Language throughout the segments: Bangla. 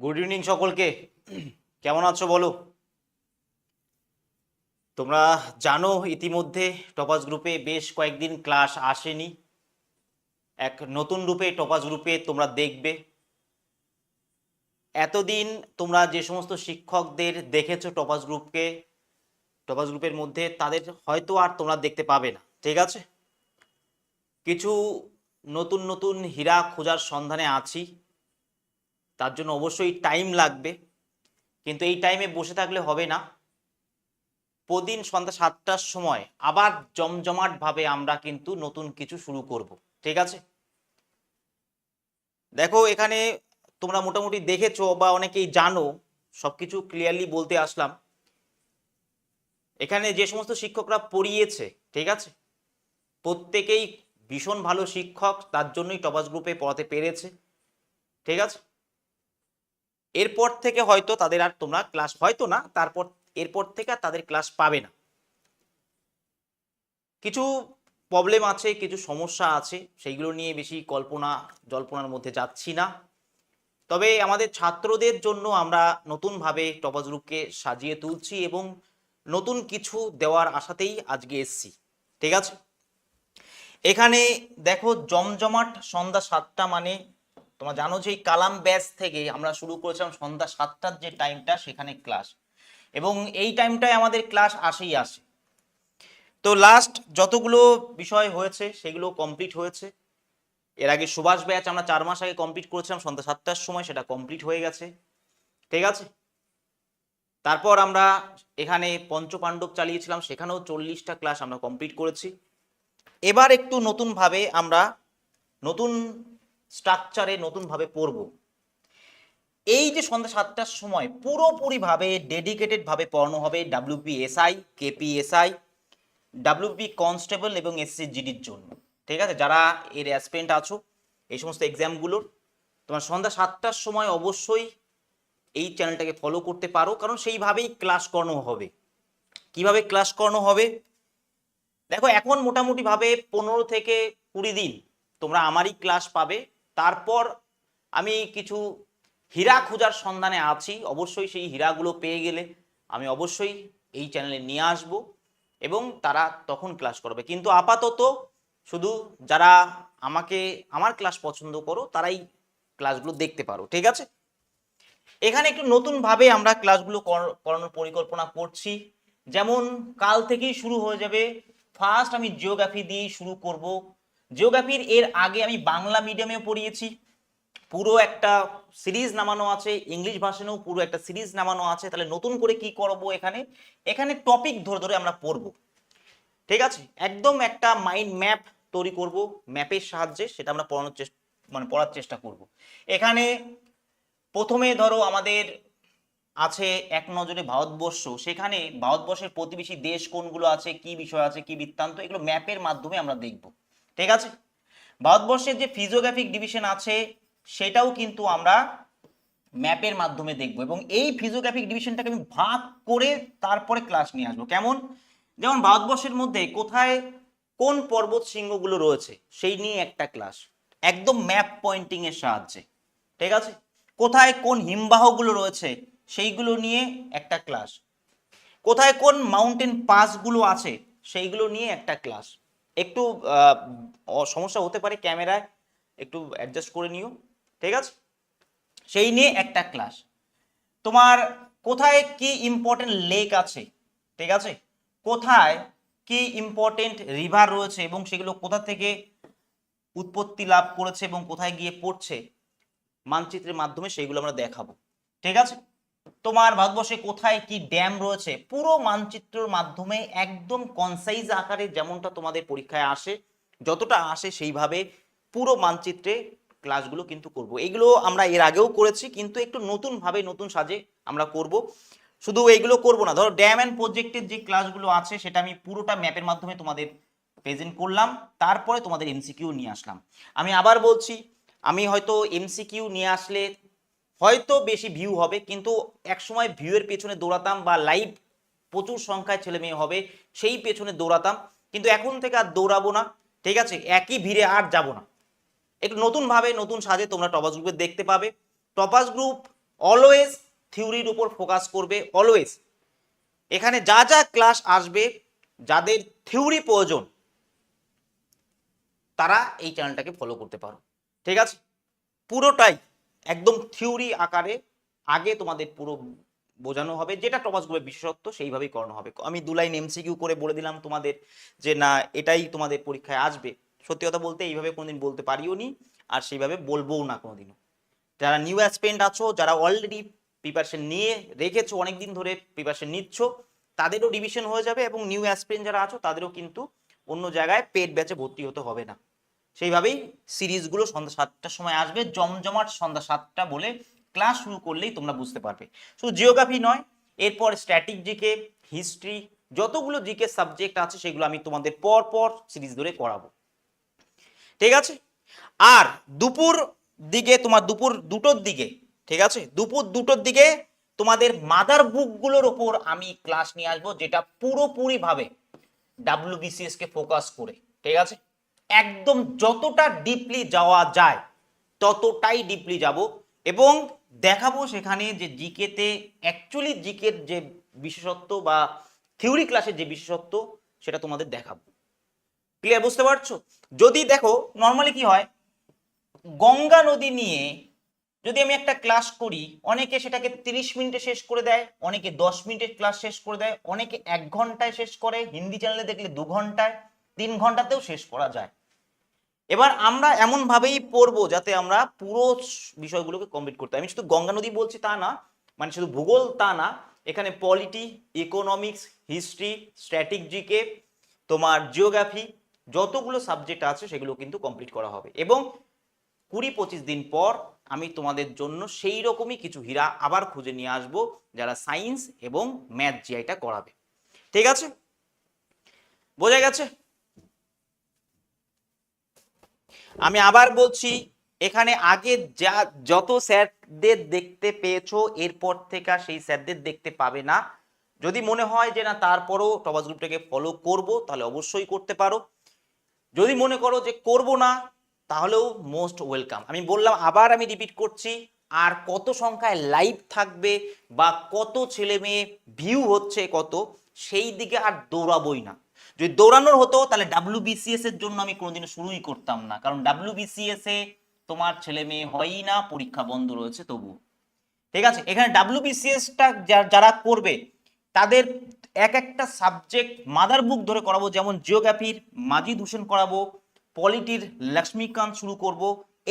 গুড ইভিনিং সকলকে। কেমন আছো বলো? তোমরা জানো, ইতিমধ্যে টপাস গ্রুপে বেশ কয়েকদিন ক্লাস আসেনি। এক নতুন রূপে টপাস গ্রুপে তোমরা দেখবে। এতদিন তোমরা যে সমস্ত শিক্ষকদের দেখেছ টপাস গ্রুপকে টপাস গ্রুপের মধ্যে, তাদের হয়তো আর তোমরা দেখতে পাবে না, ঠিক আছে? কিছু নতুন নতুন হীরা খোঁজার সন্ধানে আছি। তার জন্য অবশ্যই টাইম লাগবে। কিন্তু এই টাইমে বসে থাকলে হবে না। প্রতিদিন সন্ধ্যা সাতটার সময় আবার জমজমাট ভাবে আমরা কিন্তু নতুন কিছু শুরু করব। ঠিক আছে? দেখো, এখানে তোমরা মোটামুটি দেখেছ বা অনেকেই জানো, সবকিছু ক্লিয়ারলি বলতে আসলাম। এখানে যে সমস্ত শিক্ষকরা পড়িয়েছে, ঠিক আছে? প্রত্যেকেই ভীষণ ভালো শিক্ষক, তার জন্যই টপাস গ্রুপে পড়াতে পেরেছে। ঠিক আছে? এরপর থেকে হয়তো তাদের আর তোমরা ক্লাস হয়তো না, তারপর, এরপর থেকে আর তাদের ক্লাস পাবে না। কিছু প্রবলেম আছে, কিছু সমস্যা আছে, সেইগুলো নিয়ে বেশি কল্পনা, জল্পনার মধ্যে যাচ্ছি না। তবে আমাদের ছাত্রদের জন্য আমরা নতুনভাবে টপাস গ্রুপকে সাজিয়ে তুলছি এবং নতুন কিছু দেওয়ার আশাতেই আজকে এসছি, ঠিক আছে? এখানে দেখো জমজমাট সন্ধ্যা সাতটা মানে তোমরা জানো যে কালাম ব্যাচ থেকে আমরা শুরু করেছিলাম সন্ধ্যা সাতটার যে টাইমটা সেখানে ক্লাস এবং এই টাইমটায় আমাদের ক্লাস আসেই আসে। তো লাস্ট যতগুলো বিষয় হয়েছে, সেগুলো কমপ্লিট হয়েছে। এর আগে সুভাষ ব্যাচ আমরা চার মাস আগে কমপ্লিট করেছিলাম, সন্ধ্যা সাতটার সময় সেটা কমপ্লিট হয়ে গেছে। ঠিক আছে? তারপর আমরা এখানে পঞ্চপাণ্ডব চালিয়েছিলাম, সেখানেও চল্লিশটা ক্লাস আমরা কমপ্লিট করেছি। এবার একটু নতুনভাবে আমরা নতুন স্ট্রাকচারে নতুনভাবে পড়ব। এই যে সন্ধ্যা সাতটার সময় পুরোপুরিভাবে ডেডিকেটেড ভাবে পড়ানো হবে ডাব্লিউপিএসআই কেপিএসআই ডাব্লিউপি কনস্টেবল এবং এসসি জিডির জন্য। ঠিক আছে? যারা এর অ্যাসপেন্ট আছো, এই সমস্ত এক্সামগুলোর তোমার সন্ধ্যা সাতটার সময় অবশ্যই এই চ্যানেলটাকে ফলো করতে পারো, কারণ সেইভাবেই ক্লাস করানো হবে। কীভাবে ক্লাস করানো হবে? দেখো, এখন মোটামুটি ভাবে পনেরো থেকে কুড়ি দিন তোমরা আমারই ক্লাস পাবে তারপর আমি কিছু হীরা খোঁজার সন্ধানে আছি। অবশ্যই সেই হীরাগুলো পেয়ে গেলে আমি অবশ্যই এই চ্যানেলে নিয়ে আসব এবং তারা তখন ক্লাস করবে। কিন্তু আপাতত শুধু যারা আমাকে, আমার ক্লাস পছন্দ করো, তারাই ক্লাসগুলো দেখতে পারো, ঠিক আছে? এখানে একটু নতুনভাবে আমরা ক্লাসগুলো কর- করানোর পরিকল্পনা করছি। যেমন কাল থেকেই শুরু হয়ে যাবে। ফার্স্ট আমি জিওগ্রাফি দিয়ে শুরু করব। জিওগ্রাফির এর আগে আমি বাংলা মিডিয়ামেও পড়িয়েছি। পুরো একটা সিরিজ নামানো আছে, ইংলিশ ভাষণেও পুরো একটা সিরিজ নামানো আছে। তাহলে নতুন করে কি করব এখানে? এখানে টপিক ধরে ধরে আমরা পড়ব। ঠিক আছে? একদম একটা মাইন্ড ম্যাপ তৈরি করব ম্যাপের সাহায্যে সেটা আমরা পড়ানোর চেষ্টা মানে পড়ার চেষ্টা করব। এখানে প্রথমে ধরো আমাদের আছে এক নজরে ভারতবর্ষ। সেখানে ভারতবর্ষের প্রতিবেশী দেশ কোনগুলো আছে, কি বিষয় আছে, কি বৃত্তান্ত, এগুলো ম্যাপের মাধ্যমে আমরা দেখব। ঠিক আছে? ভারতবর্ষের যে ফিজিওগ্রাফিক ডিভিশন আছে, সেটাও কিন্তু আমরা ম্যাপের মাধ্যমে দেখব এবং এই ফিজিওগ্রাফিক ডিভিশনটাকে আমি ভাগ করে তারপরে ক্লাস নিয়ে আসব। কেমন? যেমন ভারতবর্ষের মধ্যে কোথায় কোন পর্বত শৃঙ্গগুলো রয়েছে, সেই নিয়ে একটা ক্লাস একদম ম্যাপ পয়েন্টিং এর সাহায্যে। ঠিক আছে? কোথায় কোন হিমবাহগুলো রয়েছে, সেইগুলো নিয়ে একটা ক্লাস কোথায় কোন মাউন্টেন পাসগুলো আছে, সেইগুলো নিয়ে একটা ক্লাস একটু সমস্যা হতে পারে ক্যামেরায়, একটু অ্যাডজাস্ট করে নিও, ঠিক আছে? সেই নিয়ে একটা ক্লাস তোমার কোথায় কি ইম্পর্টেন্ট লেক আছে, ঠিক আছে? কোথায় কি ইম্পর্টেন্ট রিভার রয়েছে এবং সেগুলো কোথা থেকে উৎপত্তি লাভ করেছে এবং কোথায় গিয়ে পড়ছে, মানচিত্রের মাধ্যমে সেইগুলো আমরা দেখাবো, ঠিক আছে? তোমার ভারতবর্ষে কোথায় কি ড্যাম রয়েছে? পুরো মানচিত্রের মাধ্যমে একদম কনসাইজ আকারে যেমনটা তোমাদের পরীক্ষায় আসে, যতটা আসে সেইভাবে পুরো মানচিত্রে ক্লাসগুলো কিন্তু করব। এগুলো আমরা এর আগেও করেছি, কিন্তু একটু নতুন ভাবে নতুন সাজে আমরা করব। শুধু এগুলো করব না, ধরো ড্যাম অ্যান্ড প্রজেক্টের যে ক্লাসগুলো আছে, সেটা আমি পুরোটা ম্যাপের মাধ্যমে তোমাদের প্রেজেন্ট করলাম, তারপরে তোমাদের এমসিকিউ নিয়ে আসলাম। আমি আবার বলছি, আমি হয়তো এমসিকিউ নিয়ে আসলে হয়তো বেশি ভিউ হবে, কিন্তু একসময় ভিউয়ের পেছনে দৌড়াতাম বা লাইভ প্রচুর সংখ্যায় ছেলে মেয়ে হবে, সেই পেছনে দৌড়াতাম। কিন্তু এখন থেকে আর দৌড়াবো না, ঠিক আছে? একই ভিড়ে আর যাব না। একটু নতুনভাবে নতুন সাজে তোমরা টপাস গ্রুপে দেখতে পাবে। টপাস গ্রুপ অলওয়েজ থিওরির উপর ফোকাস করবে অলওয়েজ এখানে যা যা ক্লাস আসবে, যাদের থিওরি প্রয়োজন, তারা এই চ্যানেলটাকে ফলো করতে পারো। ঠিক আছে? পুরোটাই একদম থিওরি আকারে আগে তোমাদের পুরো বোঝানো হবে, যেটা টপাস গ্রুপের বিশেষত্ব সেইভাবেই করানো হবে। আমি দু লাইন এমসিকিউ করে বলে দিলাম তোমাদের যে, না, এটাই তোমাদের পরীক্ষায় আসবে। সত্যি কথা বলতে এইভাবে কোনোদিন বলতে পারিও নি, আর সেইভাবে বলবোও না কোনোদিনও। যারা নিউ অ্যাসপেন্ট আছো, যারা অলরেডি প্রিপারেশন নিয়ে রেখেছো, অনেকদিন ধরে প্রিপারেশন নিচ্ছ, তাদেরও ডিভিশন হয়ে যাবে এবং নিউ অ্যাসপেন্ট যারা আছো, তাদেরও কিন্তু অন্য জায়গায় পেড ব্যাচে ভর্তি হতে হবে না। সেইভাবেই সিরিজগুলো সন্ধ্যা সাতটার সময় আসবে। জমজমাট সন্ধ্যা সাতটা বলে ক্লাস শুরু করলেই তোমরা বুঝতে পারবে। শুধু জিওগ্রাফি নয়, এরপর স্ট্যাটিক জিকে হিস্ট্রি যতগুলো জিকে সাবজেক্ট আছে সেগুলো আমি তোমাদের পর পর সিরিজ ধরে করাবো। ঠিক আছে? আর দুপুর দিকে তোমার দুপুর দুটোর দিকে, ঠিক আছে? দুপুর দুটোর দিকে তোমাদের মাদার বুকগুলোর ওপর আমি ক্লাস নিয়ে আসব, যেটা পুরোপুরি ভাবে ডাব্লিউবিসিএস কে ফোকাস করে, ঠিক আছে? একদম যতটা ডিপলি যাওয়া যায়, ততটাই ডিপলি যাব। এবং দেখাবো সেখানে যে জিকেতে অ্যাকচুয়ালি জিকের যে বিশেষত্ব বা থিওরি ক্লাসের যে বিশেষত্ব, সেটা তোমাদের দেখাবো। ক্লিয়ার বুঝতে পারছ? যদি দেখো নর্মালি কি হয়, গঙ্গা নদী নিয়ে যদি আমি একটা ক্লাস করি, অনেকে সেটাকে তিরিশ মিনিটে শেষ করে দেয়, অনেকে দশ মিনিটের ক্লাস শেষ করে দেয়, অনেকে এক ঘন্টায় শেষ করে, হিন্দি চ্যানেলে দেখলে দু ঘন্টায়। তিন ঘন্টাতেও শেষ করা যায়। এবার আমরা এমন ভাবেই পড়ব যাতে আমরা পুরো বিষয়গুলোকে কমপ্লিট করতে আমি শুধু গঙ্গা নদী বলছি তা না মানে শুধু ভূগোল তা না, এখানে polity economics history static GK তোমার জিওগ্রাফি যতগুলো সাবজেক্ট আছে সেগুলো কিন্তু কমপ্লিট করা হবে। এবং কুড়ি পঁচিশ দিন পর আমি তোমাদের জন্য সেই রকমই কিছু হীরা আবার খুঁজে নিয়ে আসব, যারা সায়েন্স এবং ম্যাথ জিআইটা করাবে। ঠিক আছে? বোঝা গেছে? আমি আবার বলছি, এখানে আগে যা, যত স্যারদের দেখতে পেয়েছ, এরপর থেকে সেই স্যারদের দেখতে পাবে না। যদি মনে হয় যে না, তারপরও টপাস গ্রুপটাকে ফলো করব, তাহলে অবশ্যই করতে পারো। যদি মনে করো যে করব না, তাহলেও মোস্ট ওয়েলকাম আমি বললাম, আবার আমি রিপিট করছি, আর কত সংখ্যায় লাইভ থাকবে বা কত ছেলে মেয়ে ভিউ হচ্ছে কত, সেই দিকে আর দৌড়াবই না। যদি দৌড়ানোর হতো, তাহলে ডাব্লিউ বিসিএস এর জন্য আমি কোনোদিনও শুরুই করতাম না। কারণ ডাব্লিউ বিসিএস এ তোমার ছেলে মেয়ে হয়ই না, পরীক্ষা বন্ধ রয়েছে তবু ঠিক আছে, এখানে ডাব্লিউ বিসিএসটা যারা করবে, তাদের এক একটা সাবজেক্ট মাদার বুক ধরে করাবো, যেমন জিওগ্রাফির মাজিদ হোসেন করাবো পলিটির লক্ষ্মীকান্ত শুরু করব,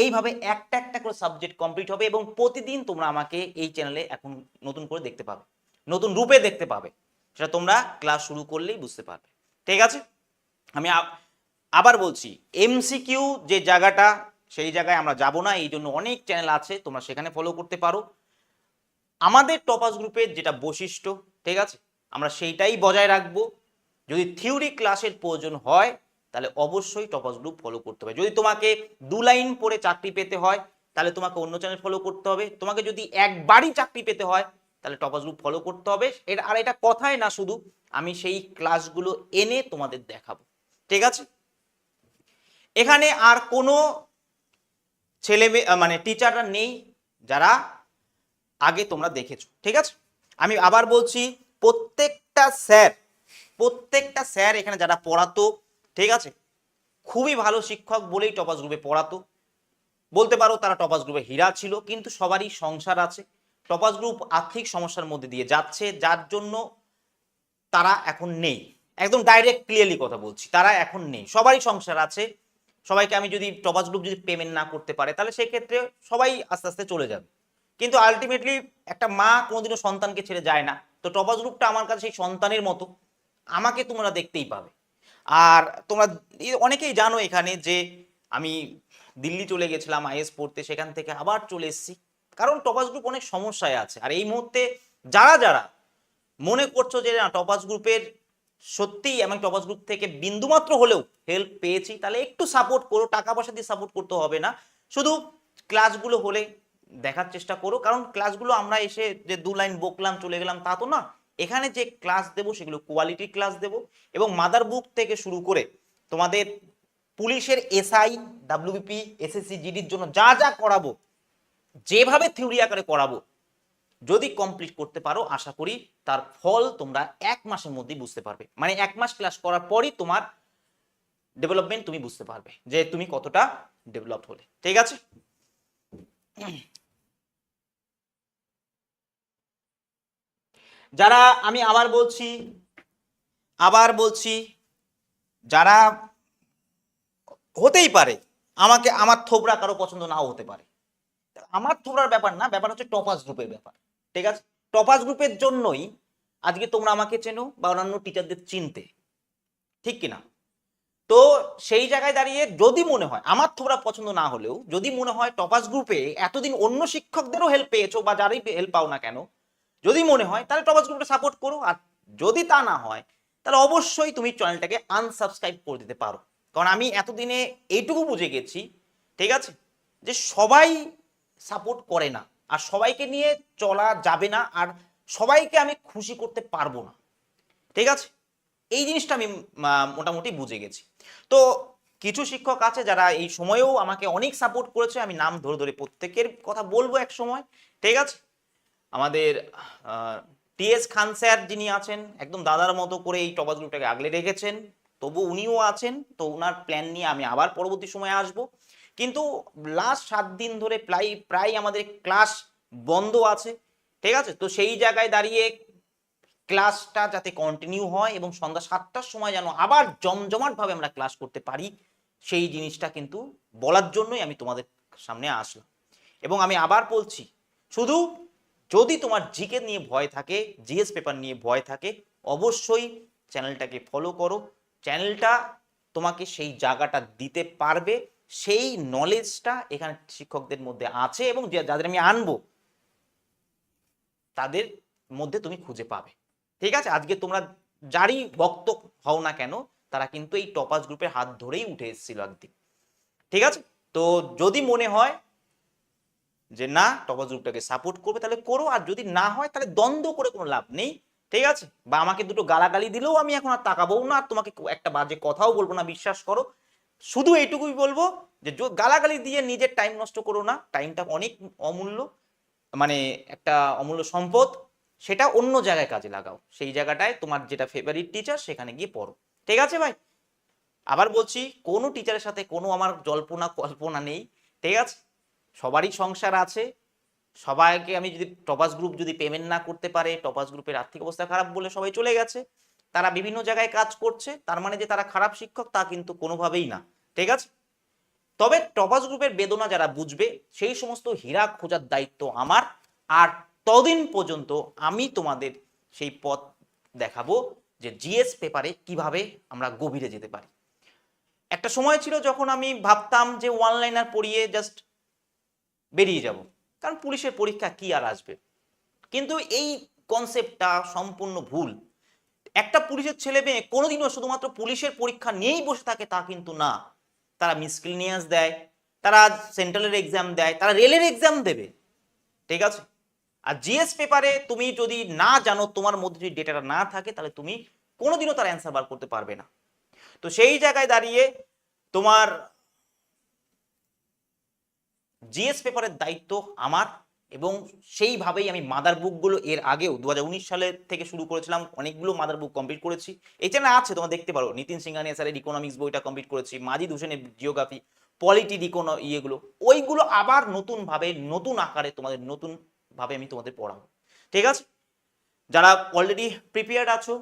এইভাবে একটা একটা করে সাবজেক্ট কমপ্লিট হবে এবং প্রতিদিন তোমরা আমাকে এই চ্যানেলে এখন নতুন করে দেখতে পাবে, নতুন রূপে দেখতে পাবে। সেটা তোমরা ক্লাস শুরু করলেই বুঝতে পারবে। ঠিক আছে? আমি আবার বলছি এমসিকিউ যে জায়গাটা, সেই জায়গায় আমরা যাব না, এই জন্য অনেক চ্যানেল আছে, তোমরা সেখানে ফলো করতে পারো। আমাদের টপাস গ্রুপের যেটা বৈশিষ্ট্য, ঠিক আছে? আমরা সেইটাই বজায় রাখব। যদি থিওরি ক্লাসের প্রয়োজন হয়, তাহলে অবশ্যই টপাস গ্রুপ ফলো করতে হবে। যদি তোমাকে দু লাইন পড়ে চাকরি পেতে হয়, তাহলে তোমাকে অন্য চ্যানেল ফলো করতে হবে। তোমাকে যদি একবারই চাকরি পেতে হয় তাহলে টপাস গ্রুপ ফলো করতে হবে। এটা আর এটা কথাই না, শুধু আমি সেই ক্লাসগুলো এনে তোমাদের দেখাবো। ঠিক আছে? এখানে আর কোনো ছেলে মানে টিচাররা নেই, যারা আগে তোমরা দেখেছ। ঠিক আছে? আমি আবার বলছি, প্রত্যেকটা স্যার প্রত্যেকটা স্যার এখানে যারা পড়াতো, ঠিক আছে? খুবই ভালো শিক্ষক বলেই টপাস গ্রুপে পড়াতো। বলতে পারো তারা টপাস গ্রুপে হীরা ছিল, কিন্তু সবারই সংসার আছে। টপাস গ্রুপ আর্থিক সমস্যার মধ্যে দিয়ে যাচ্ছে, যার জন্য তারা এখন নেই। একদম ডাইরেক্ট ক্লিয়ারলি কথা বলছি, তারা এখন নেই। সবারই সংসার আছে, সবাইকে আমি যদি টপাস গ্রুপ যদি পেমেন্ট না করতে পারে, তাহলে সেই ক্ষেত্রে সবাই আস্তে আস্তে চলে যাবে। কিন্তু আলটিমেটলি একটা মা কোনোদিনও সন্তানকে ছেড়ে যায় না। তো টপাস গ্রুপটা আমার কাছে সেই সন্তানের মতো, আমাকে তোমরা দেখতেই পাবে। আর তোমরা অনেকেই জানো এখানে যে আমি দিল্লি চলে গেছিলাম, আইএস পড়তে, সেখান থেকে আবার চলে এসেছি। কারণ টপাস গ্রুপ অনেক সমস্যায় আছে। আর এই মুহূর্তে যারা যারা মনে করছ যে, না, টপাস গ্রুপের সত্যিই আমি টপাস গ্রুপ থেকে বিন্দুমাত্র হলেও হেল্প পেয়েছি, তাহলে একটু সাপোর্ট করো, টাকা পয়সা দিয়ে সাপোর্ট করতে হবে না। শুধু ক্লাসগুলো হলে দেখার চেষ্টা করো, কারণ ক্লাসগুলো আমরা এসে যে দু লাইন বকলাম, চলে গেলাম, তা তো না। এখানে যে ক্লাস দেবো, সেগুলো কোয়ালিটি ক্লাস দেবো এবং মাদার বুক থেকে শুরু করে তোমাদের পুলিশের এসআই ডাব্লিউবিপি এসএসসি জিডির জন্য যা যা করাবো যেভাবে থিওরি আকারে করাবো যদি কমপ্লিট করতে পারো, আশা করি তার ফল তোমরা এক মাসের মধ্যেই বুঝতে পারবে। মানে এক মাস ক্লাস করার পরই তোমার ডেভেলপমেন্ট তুমি বুঝতে পারবে যে তুমি কতটা ডেভেলপ হলে। ঠিক আছে? যারা আমি আবার বলছি আবার বলছি, যারা হতেই পারে, আমাকে, আমার থোবরা কারও পছন্দ নাও হতে পারে। আমার থোবরার ব্যাপার না, ব্যাপার হচ্ছে টপাস গ্রুপের ব্যাপার, ঠিক আছে? টপাস গ্রুপের জন্যই আজকে তোমরা আমাকে চেনো বা অন্যান্য টিচারদের চিনতে, ঠিক কিনা? তো সেই জায়গায় দাঁড়িয়ে যদি মনে হয়, আমার থোবরা পছন্দ না হলেও যদি মনে হয় টপাস গ্রুপে এতদিন অন্য শিক্ষকদেরও হেল্প পেয়েছ বা যারাই হেল্প পাও না কেন, যদি মনে হয়, তাহলে টপাস গ্রুপটা সাপোর্ট করো, আর যদি তা না হয়, তাহলে অবশ্যই তুমি চ্যানেলটাকে আনসাবস্ক্রাইব করে দিতে পারো। কারণ আমি এতদিনে এইটুকু বুঝে গেছি, ঠিক আছে? যে সবাই সাপোর্ট করে না। আর সবাইকে নিয়ে চলা যাবে না আর সবাইকে আমি খুশি করতে পারব না। ঠিক আছে? এই জিনিসটা আমি মোটামুটি বুঝে গেছি। তো কিছু শিক্ষক আছে যারা এই সময়েও আমাকে অনেক সাপোর্ট করেছে। আমি নাম ধরে ধরে প্রত্যেকের কথা বলব এক সময়। ঠিক আছে? আমাদের টিএস খান স্যার যিনি আছেন, একদম দাদার মতো করে এই টপাস গ্রুপটাকে আগলে রেখেছেন। তবু উনিও আছেন। তো ওনার প্ল্যান নিয়ে আমি আবার পরবর্তী সময়ে আসব। কিন্তু লাস্ট সাত দিন ধরে প্রায় প্রায় আমাদের ক্লাস বন্ধ আছে, ঠিক আছে? তো সেই জায়গায় দাঁড়িয়ে ক্লাসটা যাতে কন্টিনিউ হয় এবং সন্ধ্যা সাতটার সময় যেন আবার জমজমাটভাবে আমরা ক্লাস করতে পারি, সেই জিনিসটা কিন্তু বলার জন্যই আমি তোমাদের সামনে আসলাম। এবং আমি আবার বলছি, শুধু যদি তোমার জিকে নিয়ে ভয় থাকে জিএস পেপার নিয়ে ভয় থাকে, অবশ্যই চ্যানেলটাকে ফলো করো। চ্যানেলটা তোমাকে সেই জায়গাটা দিতে পারবে। সেই নলেজটা এখানে শিক্ষকদের মধ্যে আছে এবং যাদের আমি আনব, তাদের মধ্যে তুমি খুঁজে পাবে। ঠিক আছে? আজকে তোমরা যারই বক্ত হও না কেন, তারা কিন্তু এই টপাস গ্রুপের হাত ধরেই উঠে এসেছিল একদিন। ঠিক আছে? তো যদি মনে হয় যে না টপাস গ্রুপটাকে সাপোর্ট করবে, তাহলে করো। আর যদি না হয়, তাহলে দ্বন্দ্ব করে কোনো লাভ নেই। ঠিক আছে? বা আমাকে দুটো গালাগালি দিলেও আমি এখন আর তাকাবো না। আর তোমাকে একটা বাজে কথাও বলব না, বিশ্বাস করো। শুধু এইটুকুই বলব যে গালাগালি দিয়ে নিজের টাইম নষ্ট করো না। টাইমটা অনেক অমূল্য মানে একটা অমূল্য সম্পদ। সেটা অন্য জায়গায় কাজে লাগাও। সেই জায়গাটায় তোমার যেটা ফেভারিট টিচার সেখানে গিয়ে পড়ো। ঠিক আছে ভাই? আবার বলছি, কোনো টিচারের সাথে কোনো আমার জল্পনা কল্পনা নেই। ঠিক আছে? সবারই সংসার আছে। সবাইকে আমি যদি টপাস গ্রুপ যদি পেমেন্ট না করতে পারে টপাস গ্রুপের আর্থিক অবস্থা খারাপ বলে সবাই চলে গেছে। তারা বিভিন্ন জায়গায় কাজ করছে, তার মানে যে তারা খারাপ শিক্ষক তা কিন্তু কোনোভাবেই না। ঠিক আছে? তবে টপাস গ্রুপের বেদনা যারা বুঝবে, সেই সমস্ত হীরা খোঁজার দায়িত্ব আমার। আর তদিন পর্যন্ত আমি তোমাদের সেই পথ দেখাবো যে জিএস পেপারে কীভাবে আমরা গভীরে যেতে পারি। একটা সময় ছিল যখন আমি ভাবতাম যে ওয়ান লাইনার পড়িয়ে জাস্ট বেরিয়ে যাব, কারণ পুলিশের পরীক্ষা কি আর আসবে? কিন্তু এই কনসেপ্টটা সম্পূর্ণ ভুল। একটা পুলিশের ছেলে মেয়ে কোনোদিনও শুধুমাত্র পুলিশের পরীক্ষা নিয়েই বসে থাকে তা কিন্তু না। তারা মিসক্লিনিয়াস দেয়, তারা সেন্ট্রালের এক্সাম দেয়, তারা রেলের এক্সাম দেবে। ঠিক আছে? আর জিএস পেপারে তুমি যদি না জানো তোমার মধ্যে যদি ডেটাটা না থাকে, তাহলে তুমি কোনোদিনও তার অ্যান্সার বার করতে পারবে না। তো সেই জায়গায় দাঁড়িয়ে তোমার জিএস পেপারের দায়িত্ব আমার। এবং সেইভাবেই আমি মাদার বুকগুলো এর আগেও দু হাজার উনিশ সালের থেকে শুরু করেছিলাম, অনেকগুলো মাদার বুক কমপ্লিট করেছি। এই চ্যানেলে আছে, তোমরা দেখতে পারো। নিতিন সিংহানিয়া স্যারের ইকোনমিক্স বইটা কমপ্লিট করেছি, মাজিদ হোসেনের জিওগ্রাফি পলিটির ইকোনো ইয়েগুলো ওইগুলো আবার নতুনভাবে, নতুন আকারে তোমাদের, নতুনভাবে আমি তোমাদের পড়াবো। ঠিক আছে? যারা অলরেডি প্রিপেয়ার্ড আছো,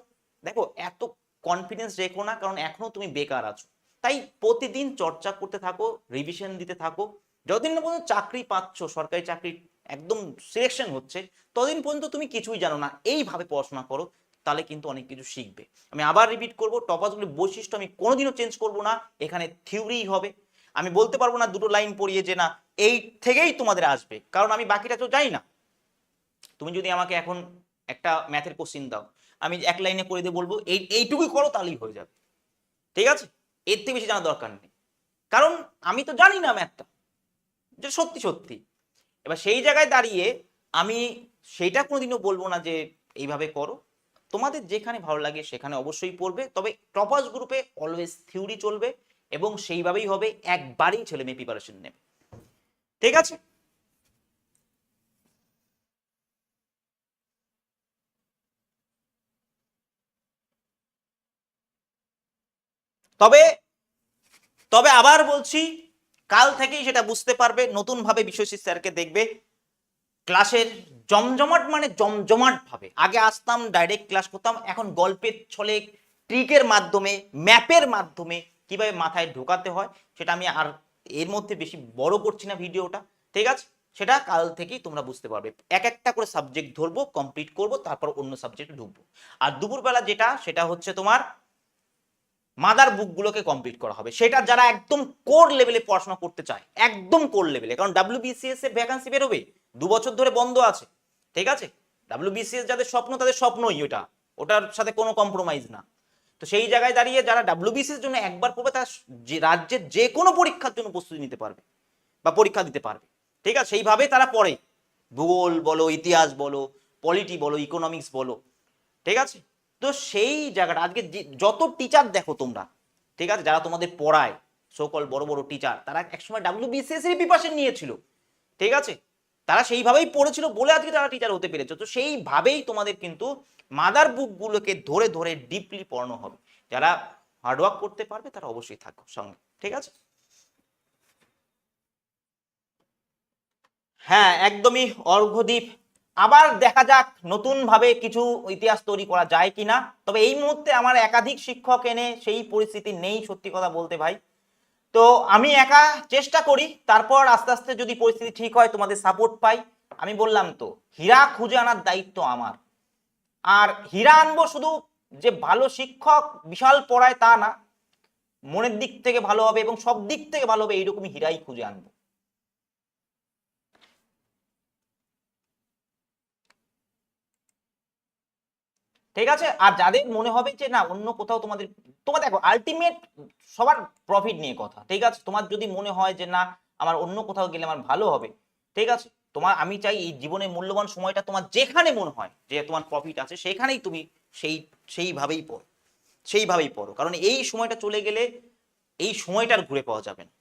দেখো, এত কনফিডেন্স রেখো না, কারণ এখনও তুমি বেকার আছো। তাই প্রতিদিন চর্চা করতে থাকো রিভিশন দিতে থাকো। যতদিন না পর্যন্ত চাকরি পাচ্ছ, সরকারি চাকরি একদম সিলেকশন হচ্ছে। ততদিন পর্যন্ত তুমি কিছুই জানো না। এইভাবে পড়াশোনা করো, তাহলে কিন্তু অনেক কিছু শিখবে। আমি আবার রিপিট করব, টপাসগুলির বৈশিষ্ট্য আমি কোনোদিনও চেঞ্জ করব না। এখানে থিওরি হবে। আমি বলতে পারব না দুটো লাইন পড়িয়ে যে না, এই থেকেই তোমাদের আসবে। কারণ আমি বাকিটা তো জানি না। তুমি যদি আমাকে এখন একটা ম্যাথের কোশ্চিন দাও, আমি এক লাইনে করে দিয়ে বলব, এই, এইটুকুই করো, তাহলেই হয়ে যাবে। ঠিক আছে? এর থেকে বেশি জানার দরকার নেই। কারণ আমি তো জানি না ম্যাথটা যে সত্যি সত্যি। এবার সেই জায়গায় দাঁড়িয়ে আমি সেইটা কোনোদিনও বলব না যে এইভাবে করো। তোমাদের যেখানে ভালো লাগে সেখানে অবশ্যই পড়বে, তবে টপাস গ্রুপে অলওয়েজ থিওরি চলবে এবং সেইভাবেই হবে, একবারই ছেলে মেয়ে প্রিপারেশন নেবে। ঠিক আছে? তবে তবে আবার বলছি কাল থেকেই সেটা বুঝতে পারবে, নতুনভাবে বিশ্বশী স্যারকে দেখবে। ক্লাসের জমজমাট মানে জমজমাট ভাবে। আগে আসতাম ডাইরেক্ট ক্লাস করতাম, এখন গল্পের ছলে ট্রিকের মাধ্যমে ম্যাপের মাধ্যমে কীভাবে মাথায় ঢোকাতে হয়, সেটা আমি আর এর মধ্যে বেশি বড় করছি না ভিডিওটা। ঠিক আছে? সেটা কাল থেকেই তোমরা বুঝতে পারবে। এক একটা করে সাবজেক্ট ধরবো কমপ্লিট করব, তারপর অন্য সাবজেক্টে ঢুকবো। আর দুপুরবেলা যেটা, সেটা হচ্ছে তোমার মাদার বুকগুলোকে কমপ্লিট করা হবে। সেটা যারা একদম কোর লেভেলে পড়াশোনা করতে চায়, একদম কোর লেভেলে কারণ ডাব্লিউবিসিএস এর ভ্যাকান্সি বেরোবে, দু বছর ধরে বন্ধ আছে, ঠিক আছে? ডাব্লিউবিসিএস যাদের স্বপ্ন, তাদের স্বপ্নই ওটা। ওটার সাথে কোনো কম্প্রোমাইজ না। তো সেই জায়গায় দাঁড়িয়ে যারা ডাব্লিউবিসিএস জন্য একবার পড়বে, তারা যে রাজ্যের যে কোনো পরীক্ষার জন্য প্রস্তুতি নিতে পারবে বা পরীক্ষা দিতে পারবে, ঠিক আছে? সেইভাবে তারা পড়ে। ভূগোল বলো, ইতিহাস বলো পলিটি বলো ইকোনমিক্স বলো, ঠিক আছে? তো সেই জায়গাটা, আজকে যত টিচার দেখো তোমরা, ঠিক আছে, যারা তোমাদের পড়ায় সকল বড় বড় টিচার তারা একসময় ডাব্লিউ বিসিএস এর প্রিপারেশন নিয়েছিল, ঠিক আছে? তারা সেইভাবেই পড়েছিল বলে আজকে তারা টিচার হতে পেরেছে। তো সেইভাবেই তোমাদের কিন্তু মাদার বুকগুলোকে ধরে ধরে ডিপলি পড়ানো হবে। যারা হার্ডওয়ার্ক করতে পারবে, তারা অবশ্যই থাকো সঙ্গে, ঠিক আছে? হ্যাঁ একদমই অর্ঘদ্বীপ আবার দেখা যাক নতুন ভাবে কিছু ইতিহাস তৈরি করা যায় কিনা। তবে এই মুহূর্তে আমার একাধিক শিক্ষক এনে সেই পরিস্থিতি নেই, সত্যি কথা বলতে ভাই। তো আমি একা চেষ্টা করি, তারপর আস্তে আস্তে যদি পরিস্থিতি ঠিক হয়, তোমাদের সাপোর্ট পাই। আমি বললাম তো, হীরা খুঁজে আনার দায়িত্ব আমার। আর হীরা আনব শুধু যে ভালো শিক্ষক বিশাল পড়ায় তা না, মনের দিক থেকে ভালো হবে এবং সব দিক থেকে ভালো হবে, এইরকমই হীরাই খুঁজে আনব। ঠিক আছে? আর যাদের মনে হবে যে না, অন্য কোথাও তোমাদের, তোমার দেখো আলটিমেট সবার প্রফিট নিয়ে কথা, ঠিক আছে? তোমার যদি মনে হয় যে না, আমার অন্য কোথাও গেলে আমার ভালো হবে, ঠিক আছে? তোমার, আমি চাই এই জীবনের মূল্যবান সময়টা তোমার যেখানে মনে হয় যে তোমার প্রফিট আছে, সেখানেই তুমি সেই, সেইভাবেই পড়ো সেইভাবেই পড়ো। কারণ এই সময়টা চলে গেলে এই সময়টার ঘুরে পাওয়া যাবে না।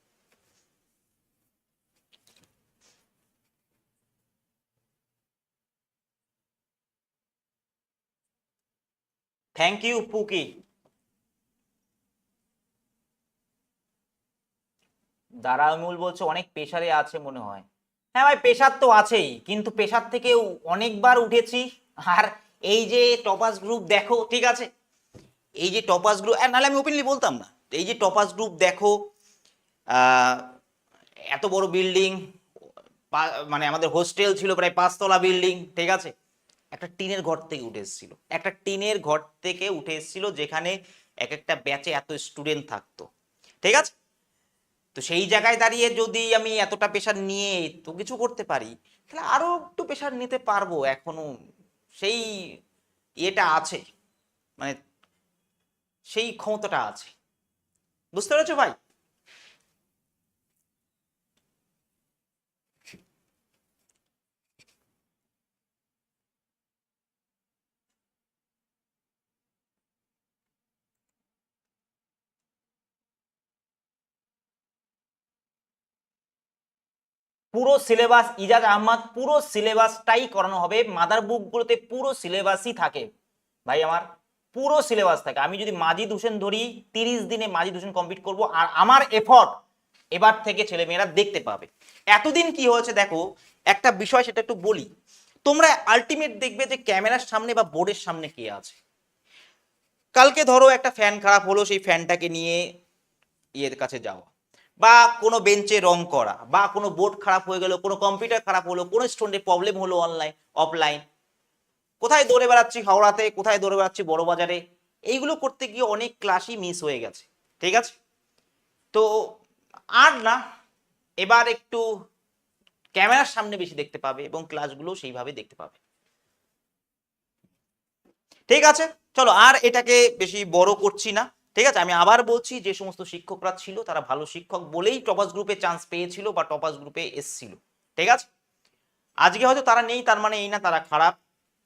থ্যাংক ইউ পুকি দারামুল বলছে, অনেক পেশারে আছে মনে হয়। হ্যাঁ ভাই পেশার তো আছেই, কিন্তু পেশার থেকেও অনেকবার উঠেছি। আর এই যে টপাস গ্রুপ, দেখো, ঠিক আছে? এই যে টপাস গ্রুপ নাহলে আমি ওপেনলি বলতাম না। এই যে টপাস গ্রুপ, দেখো এত বড় বিল্ডিং মানে আমাদের হোস্টেল ছিল প্রায় পাঁচতলা বিল্ডিং ঠিক আছে? একটা টিনের ঘর থেকে উঠে এসেছিল। একটা টিনের ঘর থেকে উঠে এসেছিল যেখানে এক একটা ব্যাচে এত স্টুডেন্ট থাকতো। ঠিক আছে? তো সেই জায়গায় দাঁড়িয়ে যদি আমি এতটা প্রেশার নিয়ে তো কিছু করতে পারি, তাহলে আরও একটু প্রেশার নিতে পারব এখনও। সেই ইয়েটা আছে। মানে সেই ক্ষমতাটা আছে। বুঝতে পেরেছ ভাই? পুরো সিলেবাস ইজাজ আহমদ, পুরো সিলেবাসটাই করানো হবে। মাদার বুকগুলোতে পুরো সিলেবাসই থাকে। ভাই আমার, পুরো সিলেবাস থাকে। আমি যদি মাজিদ হোসেন ধরি, তিরিশ দিনে মাজিদ হোসেন কমপ্লিট করব আর আমার এফর্ট এবার থেকে ছেলেমেয়েরা দেখতে পাবে। এতদিন কি হয়েছে দেখো, একটা বিষয় সেটা একটু বলি। তোমরা আলটিমেট দেখবে যে ক্যামেরার সামনে বা বোর্ডের সামনে কে আছে। কালকে ধরো একটা ফ্যান খারাপ হলো, সেই ফ্যানটাকে নিয়ে ইয়ের কাছে যাওয়া। বা কোনো বেঞ্চে রং করা বা কোনো বোর্ড খারাপ হয়ে গেল, কোনো কম্পিউটার খারাপ হলো, কোনো স্টুডেন্টের প্রবলেম হলো অনলাইন অফলাইন কোথায় দৌড়ে বেড়াচ্ছি হাওড়াতে, কোথায় দৌড়ে বেড়াচ্ছি বড় বাজারে এইগুলো করতে গিয়ে অনেক ক্লাসই মিস হয়ে গেছে, ঠিক আছে? তো আর না, এবার একটু ক্যামেরার সামনে বেশি দেখতে পাবে এবং ক্লাসগুলো সেইভাবে দেখতে পাবে। ঠিক আছে? চলো, আর এটাকে বেশি বড় করছি না। ঠিক আছে? আমি আবার বলছি যে সমস্ত শিক্ষকরা ছিল, তারা ভালো শিক্ষক বলেই টপাস গ্রুপে চান্স পেয়েছিল বা টপাস গ্রুপে এসছিল। ঠিক আছে? আজকে হয়তো তারা নেই, তার মানে এই না, তারা খারাপ।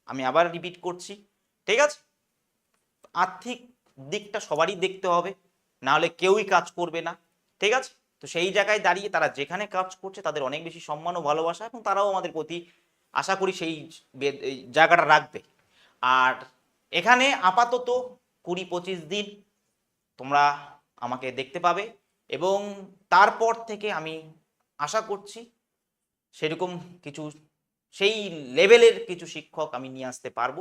আমি আবার রিপিট করছি। ঠিক আছে? আর্থিক দিকটা সবারই দেখতে হবে না হলে কেউই কাজ করবে না। ঠিক আছে? তো সেই জায়গায় দাঁড়িয়ে তারা যেখানে কাজ করছে, তাদের অনেক বেশি সম্মান ও ভালোবাসা এবং তারাও আমাদের প্রতি আশা করি সেই জায়গাটা রাখবে। আর এখানে আপাতত কুড়ি পঁচিশ দিন তোমরা আমাকে দেখতে পাবে এবং তারপর থেকে আমি আশা করছি সেরকম কিছু, সেই লেভেলের কিছু শিক্ষক আমি নিয়ে আসতে পারব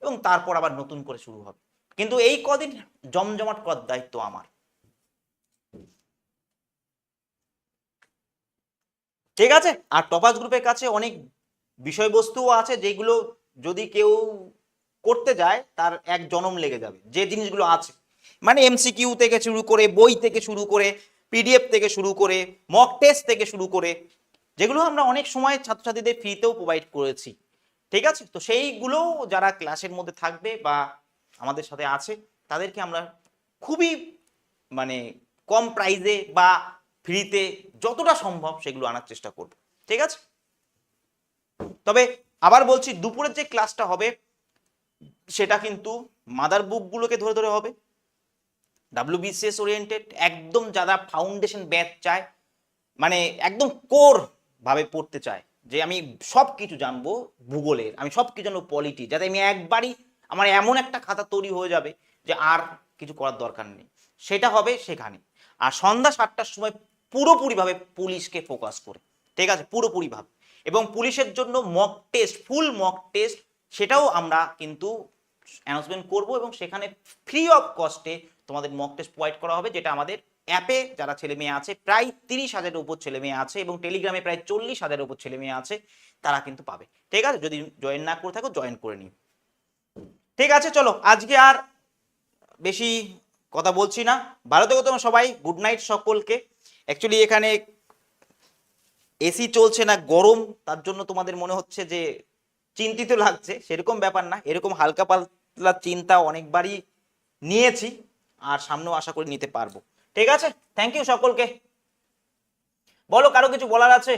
এবং তারপর আবার নতুন করে শুরু হবে। কিন্তু এই কদিন জমজমাট করার দায়িত্ব আমার। ঠিক আছে? আর টপাস গ্রুপের কাছে অনেক বিষয়বস্তুও আছে যেগুলো যদি কেউ করতে যায়, তার এক জনম লেগে যাবে। যে জিনিসগুলো আছে মানে এমসিকিউ থেকে শুরু করে, বই থেকে শুরু করে পিডিএফ থেকে শুরু করে মক টেস্ট থেকে শুরু করে, যেগুলো আমরা অনেক সময় ছাত্রছাত্রীদের ফ্রিতেও প্রোভাইড করেছি। ঠিক আছে? তো সেইগুলো যারা ক্লাসের মধ্যে থাকবে বা আমাদের সাথে আছে, তাদেরকে আমরা খুবই মানে কম প্রাইজে বা ফ্রিতে যতটা সম্ভব সেগুলো আনার চেষ্টা করব। ঠিক আছে? তবে আবার বলছি, দুপুরের যে ক্লাসটা হবে, সেটা কিন্তু মাদার বুকগুলোকে ধরে ধরে হবে। ডাব্লিউবিসিএস ওরিয়েন্টেড একদম যারা ফাউন্ডেশন ব্যাচ চায় মানে একদম কোর ভাবে পড়তে চায়, যে আমি সব কিছু জানব ভূগোলের, আমি সব কিছু জানব পলিটি যাতে আমি একবারই আমার এমন একটা খাতা তৈরি হয়ে যাবে যে আর কিছু করার দরকার নেই। সেটা হবে সেখানে। আর সন্ধ্যা সাতটার সময় পুরোপুরিভাবে পুলিশকে ফোকাস করে। ঠিক আছে? পুরোপুরিভাবে এবং পুলিশের জন্য mock test full mock test সেটাও আমরা কিন্তু অ্যানাউন্সমেন্ট করব এবং সেখানে ফ্রি অফ কস্টে তোমাদের মক টেস্ট প্রোভাইড করা হবে, যেটা আমাদের অ্যাপে যারা ছেলে মেয়ে আছে, প্রায় তিরিশ হাজারের উপর ছেলে মেয়ে আছে এবং টেলিগ্রামে প্রায় চল্লিশ হাজারের উপর ছেলে মেয়ে আছে, তারা কিন্তু পাবে। ঠিক আছে? যদি জয়েন না করে থাকো জয়েন করে নিও। ঠিক আছে, চলো। আজকে আর বেশি কথা বলছি না। ভালো থেকো তোমরা সবাই। গুড নাইট সকলকে। অ্যাকচুয়ালি এখানে এসি চলছে না, গরম। তার জন্য তোমাদের মনে হচ্ছে যে চিন্তিত লাগছে। সেরকম ব্যাপার না। এরকম হালকা পাতলা চিন্তা অনেকবারই নিয়েছি। আর সামনেও আশা করি নিতে পারব। ঠিক আছে? থ্যাংক ইউ সকলকে। বলো, কারও কিছু বলার আছে?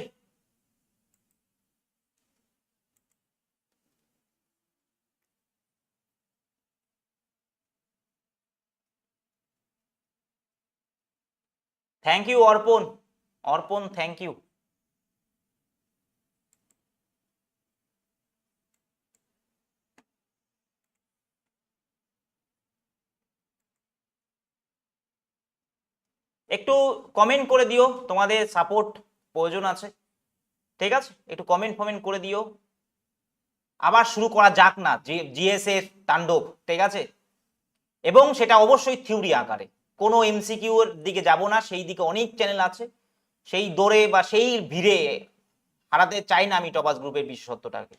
থ্যাংক ইউ অর্পণ। অর্পণ থ্যাংক ইউ একটু কমেন্ট করে দিও, তোমাদের সাপোর্ট প্রয়োজন আছে। ঠিক আছে? একটু কমেন্ট ফমেন্ট করে দিও। আবার শুরু করা যাক না জিএস তাণ্ডব, ঠিক আছে? এবং সেটা অবশ্যই থিওরি আকারে। কোনো এমসিকিউ এর দিকে যাব না, সেই দিকে অনেক চ্যানেল আছে। সেই দৌড়ে বা সেই ভিড়ে হারাতে চাই না আমি টপাস গ্রুপের বিশেষত্বটাকে।